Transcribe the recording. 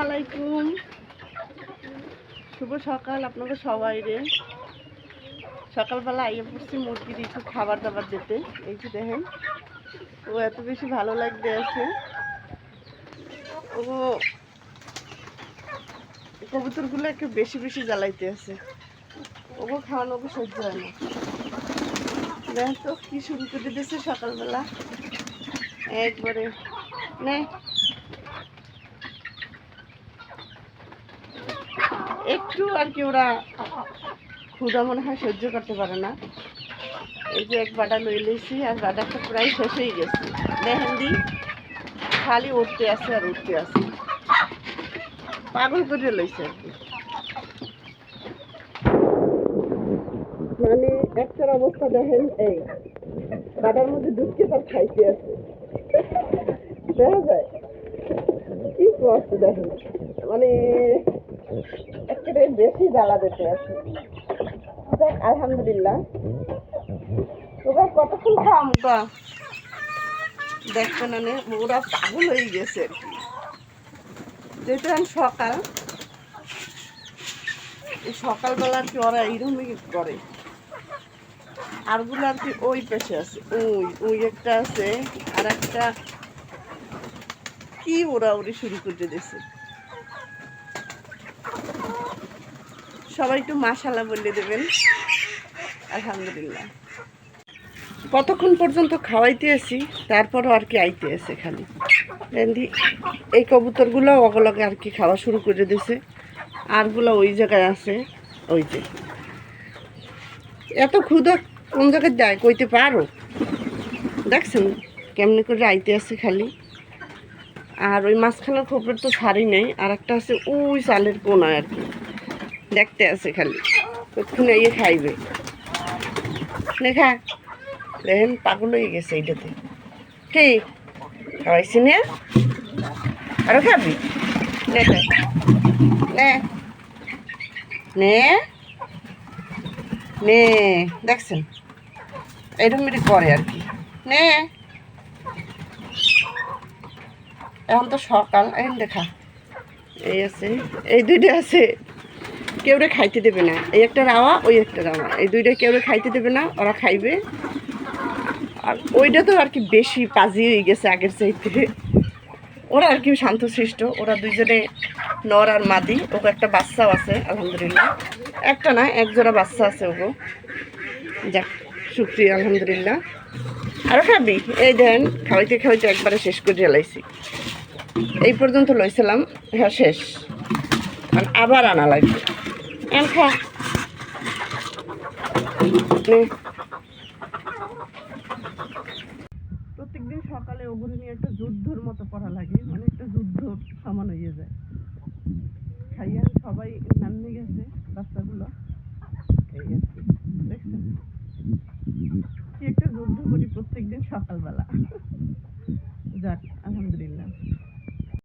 আলাইকুম। শুভ সকাল আপনাকে সবাই রে সকালবেলা আইয়ে পড়ছি মুরগির একটু খাবার দাবার দিতে। এই যে দেখেন, ও এত বেশি ভালো লাগতে আছে। ও কবুতরগুলো একটু বেশি বেশি জ্বালাইতে আছে। ওকে খাওয়ানো ওকে সহ্য হয় না। দেখেন তো কি শুরু করে দিয়েছে সকালবেলা? একবারে নে। একটু আর কি ওরা ক্ষুদা মনে হয় সহ্য করতে পারে না। এই যে এক বাটা লই লইছি আর বাটাটা প্রায় শেষ হয়ে গেছে। মেহেন্দি খালি উঠতে আছে আর উঠতে আছে। পাগল করে লইছে আর কি। মানে একটার অবস্থা দেখেন এই, বাটার মধ্যে ঢুকছে তার খাইতে আছে। দেখা যায়। কি কষ্ট দেখেন। মানে একেবারে বেশি জ্বালা দিতে আছে। আলহামদুলিল্লাহ। খাওয়াম ওরা পাগল হয়ে গেছে। যেহেতু সকাল সকালবেলা আর কি ওরা এইরকমই করে। আরগুলো আর কি ওই পেশে আছে, ওই ওই একটা আছে আর একটা কি ওরা ওরে শুরু করতে দিয়েছে। সবাই একটু মাশাল্লাহ বলে দেবেন। আলহামদুলিল্লাহ। কতক্ষণ পর্যন্ত খাওয়াইতে আসি তারপরও আর কি আইতে আসে খালি। দেন্দি এই কবুতরগুলো ওগুলোকে আর কি খাওয়া শুরু করে দিয়েছে আরগুলো ওই জায়গায় আছে, ওই যে। এত ক্ষুদা কোন জায়গায় দেয় কইতে পারো? দেখছেন কেমনি করে আইতে আছে খালি। আর ওই মাঝখানের খোপের তো ছাড়ি নেই আর একটা আছে ওই চালের কোনায় আর কি। দেখতে আছে খালি। ওখানে ইয়ে খাইবে। লেখা দেখেন পাগল হয়ে গেছে এইটাতে। কি? খাওয়াইছি না? আরও খাবি? নে নে। দেখছেন? এরকম এরকম করে আর কি। নে। এখন তো সকাল। এখন দেখা এই আছে। এই দুইটা আছে। কেউরে খাইতে দেবে না। এই একটা রাওয়া, ওই একটা রাওয়া। এই দুইটা কেউরে খাইতে দেবে না, ওরা খাইবে। আর ওইটা তো আর কি বেশি পাজি হয়ে গেছে আগের চাইতে। ওরা আর কি শান্ত শান্তশিষ্ট, ওরা দুইজনে নর আর মাদি ওকে একটা বাচ্চাও আছে, আলহামদুলিল্লাহ। একটা না, এক জোড়া বাচ্চা আছে ওগো। যাক শুক্রিয়া আলহামদুলিল্লাহ। আরও খাবি? এই দেন, খাওয়াইতে খাওয়াইতে একবারে শেষ করে জ্বালাইছি। এই পর্যন্ত লইছিলাম হ্যাঁ শেষ। আর আবার আনা লাগবে। এম খা প্রত্যেকদিন সকালে ওগুলো নিয়ে একটা যুদ্ধর মতো করা লাগে মানে একটা যুদ্ধ সমান হয়ে যায়। খাইয়া সবাই নামিয়ে গেছে বাচ্চাগুলো। এই আর কি। দেখছেন? কি একটা যুদ্ধ করি প্রত্যেকদিন সকালবেলা।